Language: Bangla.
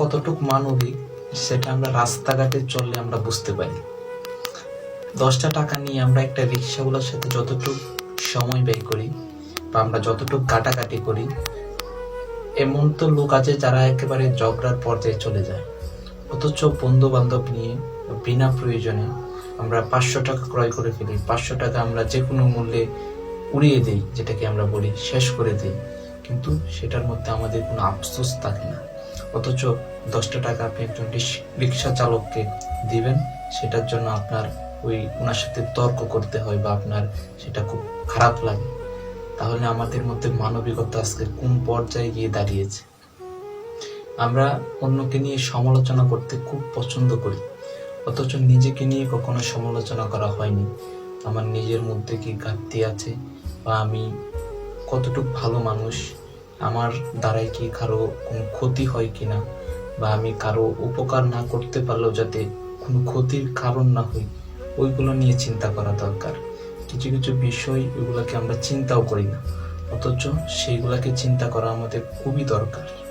কতটুকু মানবিক সেটা আমরা রাস্তাঘাটে চললে আমরা বুঝতে পারি। দশটা টাকা নিয়ে আমরা একটা রিক্সাওয়ালার সাথে যতটুকু সময় ব্যয় করি বা আমরা যতটুকু কাটাকাটি করি, এমন তো লোক আছে যারা একেবারে ঝগড়ার পর্যায়ে চলে যায়। অথচ বন্ধু বান্ধব নিয়ে বিনা প্রয়োজনে আমরা পাঁচশো টাকা ক্রয় করে ফেলি, পাঁচশো টাকা আমরা যে কোনো মূল্যে উড়িয়ে দিই, যেটাকে আমরা বলি শেষ করে দিই। কিন্তু সেটার মধ্যে আমাদের কোনো আফসোস থাকে না। অথচ দশটা টাকা আপনি একজন রিক্সা চালককে দিবেন, সেটার জন্য আপনার ওই ওনার সাথে তর্ক করতে হয় বা আপনার সেটা খুব খারাপ লাগে। তাহলে আমাদের মধ্যে মানবিকতা আজকে কোন পর্যায়ে গিয়ে দাঁড়িয়েছে? আমরা অন্যকে নিয়ে সমালোচনা করতে খুব পছন্দ করি, অথচ নিজেকে নিয়ে কখনো সমালোচনা করা হয়নি। আমার নিজের মধ্যে কি ঘাটতি আছে? বা আমি কতটুকু ভালো মানুষ? আমার দ্বারাই কি কারও কোনো ক্ষতি হয় কি না বা আমি কারও উপকার না করতে পারলেও যাতে কোনো ক্ষতির কারণ না হই ওইগুলো নিয়ে চিন্তা করা দরকার। কিছু কিছু বিষয় এগুলোকে আমরা চিন্তাও করি না। অথচ সেইগুলোকে চিন্তা করা আমাদের খুবই দরকার।